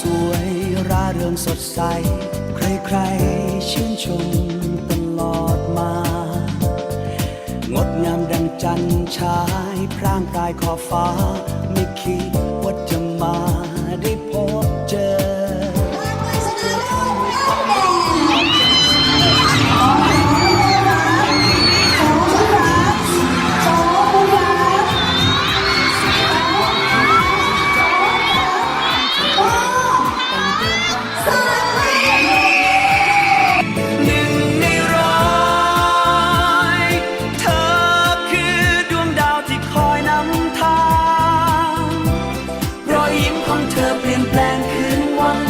สวยร่าเริงสดใส ใครๆชื่นชมตลอดมา งดงามดังจันทร์ฉายพร่างกายขอบฟ้าไม่คิด ของเธอเปลี่ยนแปลงคืนวัน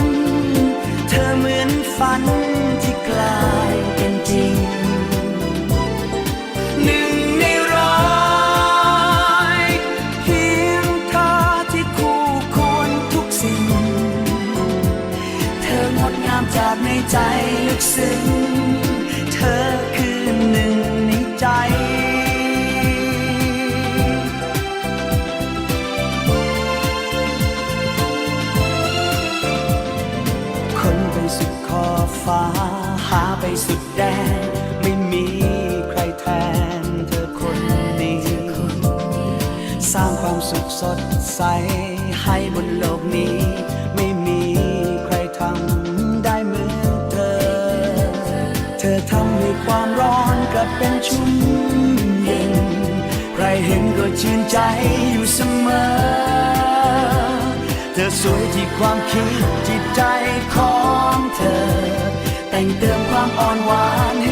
เธอเหมือนฝันที่กลายเป็นจริง หนึ่งในร้อยเพียงเธอที่คู่ควรทุกสิ่ง เธองดงามจากในใจลึกซึ้ง เธอ สุดแดน ไม่มีใครแทนเธอคนนี้ สร้างความสุขสดใส ให้บนโลกนี้ ไม่มีใครทำได้เหมือนเธอ เธอทำให้ความร้อนกลับเป็นชุ่มเย็น ใครเห็นก็ชื่นใจอยู่เสมอ เธอสวยที่ความคิดจิตใจของเธอ แต่งเติมความอ่อนหวานให้